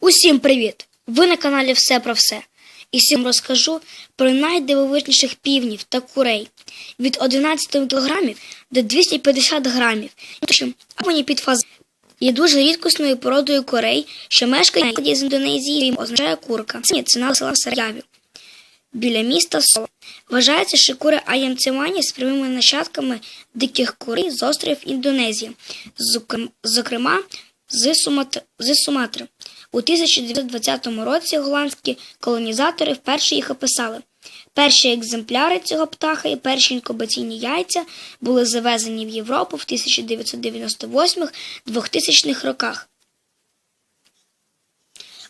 Усім привіт! Ви на каналі Все про все. І сьогодні розкажу про найдивовижніших півнів та курей від 11 кг до 250 грамів. Під фаз є дуже рідкісною породою курей, що мешкає з Індонезії, означає курка. Це ціна села Сараяві. Біля міста Соло. Вважається, що кури Аямцемані з прямими нащадками диких курей з островів Індонезії, зокрема з Суматри. У 1920 році голландські колонізатори вперше їх описали. Перші екземпляри цього птаха і перші інкубаційні яйця були завезені в Європу в 1998-2000 роках.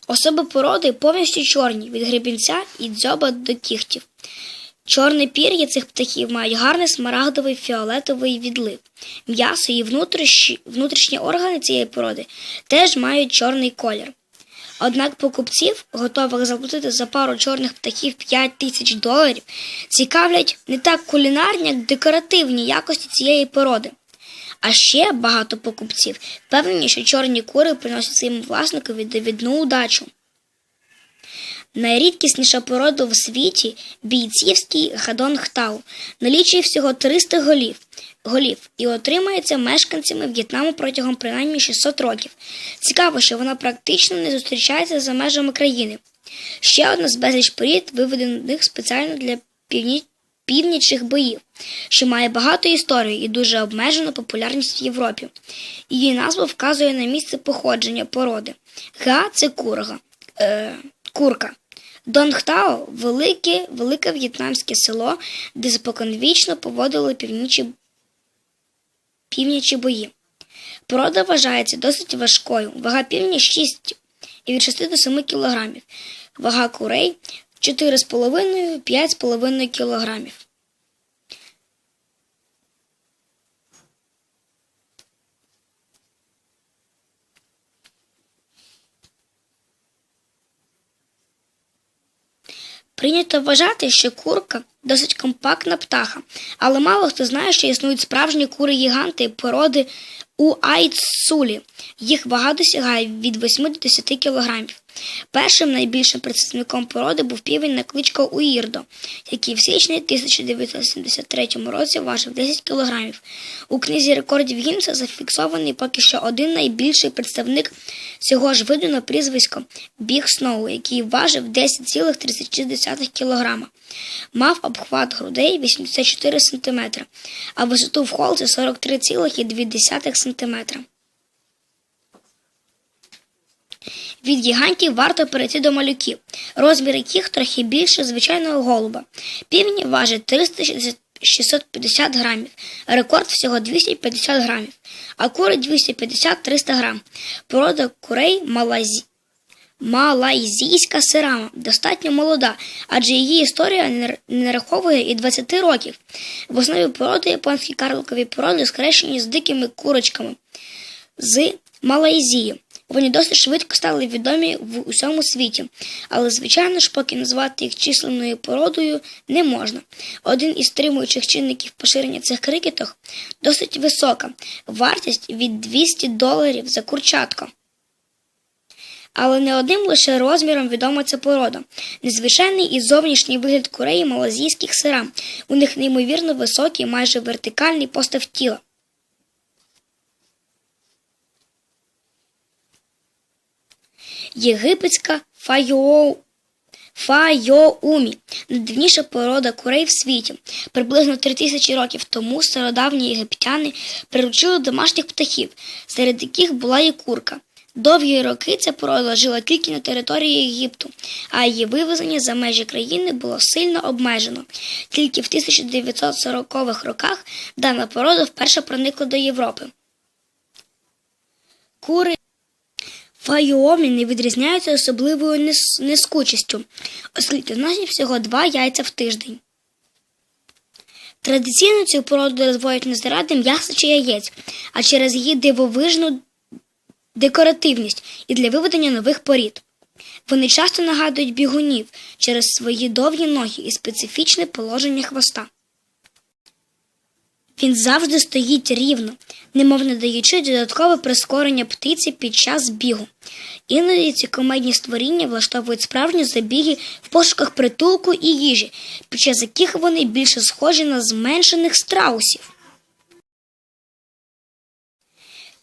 Особи породи повністю чорні від гребінця і дзьоба до кігтів. Чорне пір'я цих птахів мають гарний смарагдовий фіолетовий відлив. М'ясо і внутрішні, органи цієї породи теж мають чорний колір. Однак покупців, готових заплатити за пару чорних птахів 5 тисяч доларів, цікавлять не так кулінарні, як декоративні якості цієї породи. А ще багато покупців впевнені, що чорні кури приносять своєму власникові довідну удачу. Найрідкісніша порода в світі бійцівський гадон-хтау, налічує всього 300 голів, голів і отримається мешканцями В'єтнаму протягом принаймні 600 років. Цікаво, що вона практично не зустрічається за межами країни. Ще одна з безліч порід, виведених спеціально для півні... північих боїв, що має багато історій і дуже обмежену популярність в Європі. Її назва вказує на місце походження породи. Га це курга. Е, курка. Донгтао велике, велике в'єтнамське село, де споконвічно поводили північі, північі бої. Порода вважається досить важкою. Вага півні 6 і від 6 до 7 кілограмів. Вага курей 4,5-5,5 кілограмів. Прийнято вважати, що курка досить компактна птаха, але мало хто знає, що існують справжні кури-гіганти породи у Айцулі. Їх вага досягає від 8 до 10 кілограмів. Першим найбільшим представником породи був півень на кличка Уірдо, який в січні 1973 році важив 10 кілограмів. У книзі рекордів Гіннеса зафіксований поки що один найбільший представник цього ж виду на прізвисько Біг Сноу, який важив 10,36 кг. Мав обхват грудей 84 см, а висоту в холці 43,2 см. Від гігантів варто перейти до малюків, розмір яких трохи більше звичайного голуба. Півні важить 360 650 грамів, рекорд всього 250 грамів, а кури 250-300 грам. Порода курей малайзі... малайзійська сирама, достатньо молода, адже її історія не нараховує і 20 років. В основі породи японські карликові породи скрещені з дикими курочками з Малайзії. Вони досить швидко стали відомі в усьому світі, але, звичайно ж, поки назвати їх численною породою не можна. Один із стримуючих чинників поширення цих крикеток досить висока вартість від 200 доларів за курчатко. Але не одним лише розміром відома ця порода. Незвичайний і зовнішній вигляд курей малазійських сирам. У них неймовірно високий, майже вертикальний постав тіла. Єгипетська файоу. Файоумі найдавніша порода курей в світі. Приблизно 3000 років тому стародавні єгиптяни приручили домашніх птахів, серед яких була і курка. Довгі роки ця порода жила тільки на території Єгипту, а її вивезення за межі країни було сильно обмежено. Тільки в 1940-х роках дана порода вперше проникла до Європи. Кури Файомі не відрізняються особливою нес- нескучістю, оскільки вносять всього два яйця в тиждень. Традиційно цю породу розводять не заради м'яса чи яєць, а через її дивовижну декоративність і для виведення нових порід. Вони часто нагадують бігунів через свої довгі ноги і специфічне положення хвоста. Він завжди стоїть рівно, немов не даючи додаткове прискорення птиці під час бігу. Іноді ці комедні створіння влаштовують справжні забіги в пошуках притулку і їжі, під час яких вони більше схожі на зменшених страусів.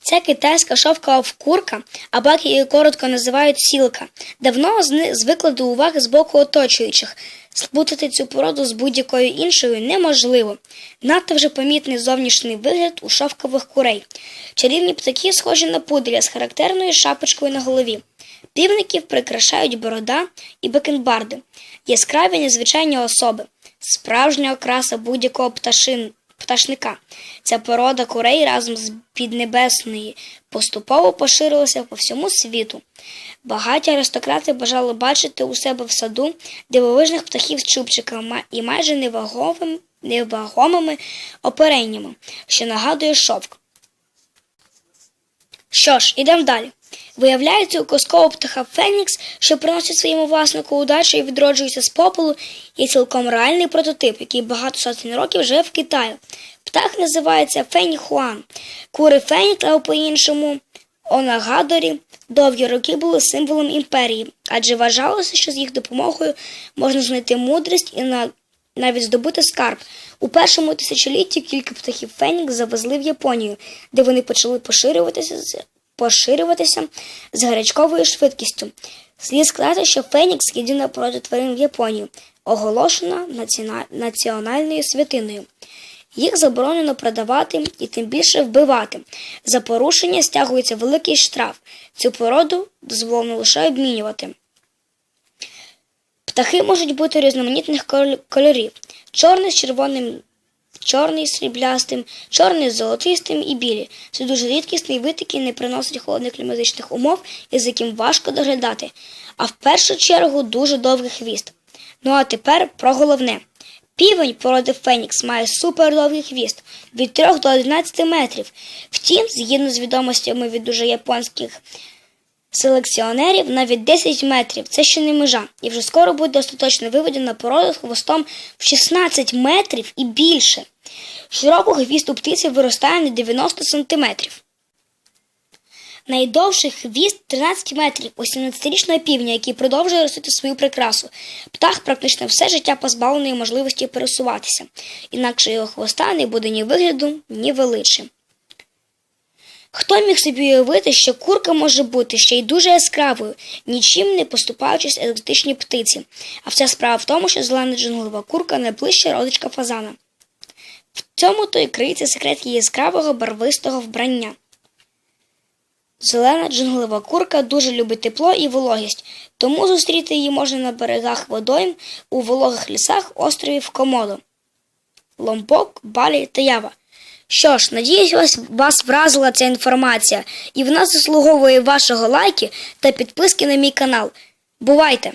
Ця китайська шовкова вкурка, або як її коротко називають сілка, давно звикла до уваги з боку оточуючих. Сплутати цю породу з будь-якою іншою неможливо. Надто вже помітний зовнішній вигляд у шовкових курей. Чарівні птаки схожі на пуделя з характерною шапочкою на голові. Півників прикрашають борода і бакенбарди, яскраві незвичайні особи, справжня окраса будь-якого пташин, пташника. Ця порода курей разом з піднебесної поступово поширилася по всьому світу. Багаті аристократи бажали бачити у себе в саду дивовижних птахів з чубчиками і майже неваговим, невагомими опереннями, що нагадує шовк. Що ж, ідемо далі. Виявляється, у казкового птаха Фенікс, що приносить своєму власнику удачу і відроджується з попелу, є цілком реальний прототип, який багато сотень років живе в Китаї. Птах називається Феньхуан. Кури Фенікс, або по-іншому Онагадорі, довгі роки були символом імперії, адже вважалося, що з їх допомогою можна знайти мудрість і на навіть здобути скарб. У першому тисячолітті кілька птахів Фенікс завезли в Японію, де вони почали поширюватися, поширюватися з гарячковою швидкістю. Слід сказати, що Фенікс єдина порода тварин в Японії, оголошена націона- національною святиною. Їх заборонено продавати і тим більше вбивати. За порушення стягується великий штраф. Цю породу дозволено лише обмінювати. Птахи можуть бути різноманітних кольорів: чорний з червоним, чорний з сріблястим, чорний з золотистим і білі. Це дуже рідкісний вид, який не приносить холодних кліматичних умов і з яким важко доглядати. А в першу чергу дуже довгий хвіст. Ну а тепер про головне. Півень породи Фенікс має супердовгий хвіст від 3 до 11 метрів. Втім, згідно з відомостями від дуже японських селекціонерів, навіть 10 метрів це ще не межа, і вже скоро буде остаточно виведена порода з хвостом в 16 метрів і більше. Щороку хвіст у птиці виростає на 90 сантиметрів. Найдовший хвіст 13 метрів у 17-річного півня, який продовжує ростити свою прикрасу. Птах практично все життя позбавлений можливості пересуватися, інакше його хвоста не буде ні вигляду, ні величі. Хто міг собі уявити, що курка може бути ще й дуже яскравою, нічим не поступаючись екзотичній птиці. А вся справа в тому, що зелена джунглова курка найближча родичка фазана. В цьому то й криється секрет її яскравого барвистого вбрання. Зелена джунглева курка дуже любить тепло і вологість, тому зустріти її можна на берегах водойм у вологих лісах островів Комодо, Ломбок, Балі та Ява. Що ж, надіюсь, вас, вас вразила ця інформація, і вона заслуговує вашого лайки та підписки на мій канал. Бувайте!